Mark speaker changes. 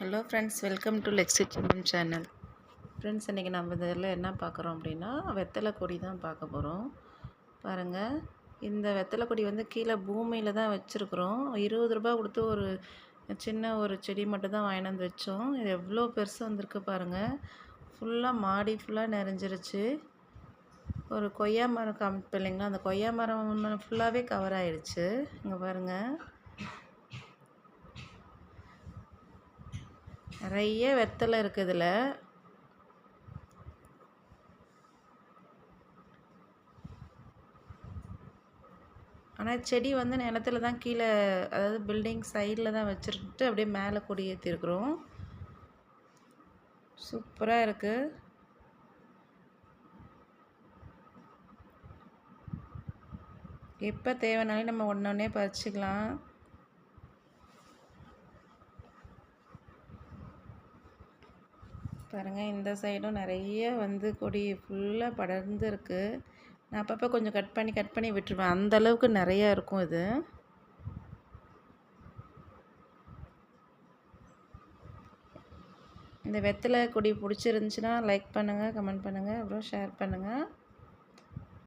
Speaker 1: Hello friends welcome to Lexi Simmon channel friends இன்றைக்கி நம்ம இதில் என்ன பார்க்குறோம் அப்படின்னா வெத்தலை கொடி தான் பார்க்க போகிறோம். பாருங்கள் இந்த வெத்தலை கொடி வந்து கீழே பூமியில் தான் வச்சுருக்குறோம். இருபது ரூபா கொடுத்து ஒரு சின்ன ஒரு செடி மட்டும் தான் வாங்கிட்டு வந்து வச்சோம். இது எவ்வளோ பெருசு வந்திருக்கு பாருங்கள் ஃபுல்லாக மாடி ஃபுல்லாக நிறைஞ்சிருச்சு. ஒரு கொய்யா மரம் காமிப்பு இல்லைங்களா? அந்த கொய்யா மரம் ஃபுல்லாகவே கவர் ஆகிடுச்சு இங்கே பாருங்கள் நிறைய வெத்தலை இருக்குது இதில். ஆனால் செடி வந்து நிலத்துல தான் கீழே அதாவது பில்டிங் சைடில் தான் வச்சுருட்டு அப்படியே மேலே கொடி ஏற்றிருக்குறோம் சூப்பராக இருக்குது எப்போ தேவைனாலும் நம்ம ஒன்று ஒன்றே பறிச்சிக்கலாம். பாருங்கள் இந்த சைடும் நிறைய வந்து கொடி ஃபுல்லாக படர்ந்து இருக்குது நான் அப்பப்போ கொஞ்சம் கட் பண்ணி கட் பண்ணி விட்டுருவேன். அந்த அளவுக்கு நிறையா இருக்கும் இது. இந்த வெத்தலை கொடி பிடிச்சிருந்துச்சின்னா லைக் பண்ணுங்கள் கமெண்ட் பண்ணுங்கள் அப்புறம் ஷேர் பண்ணுங்கள்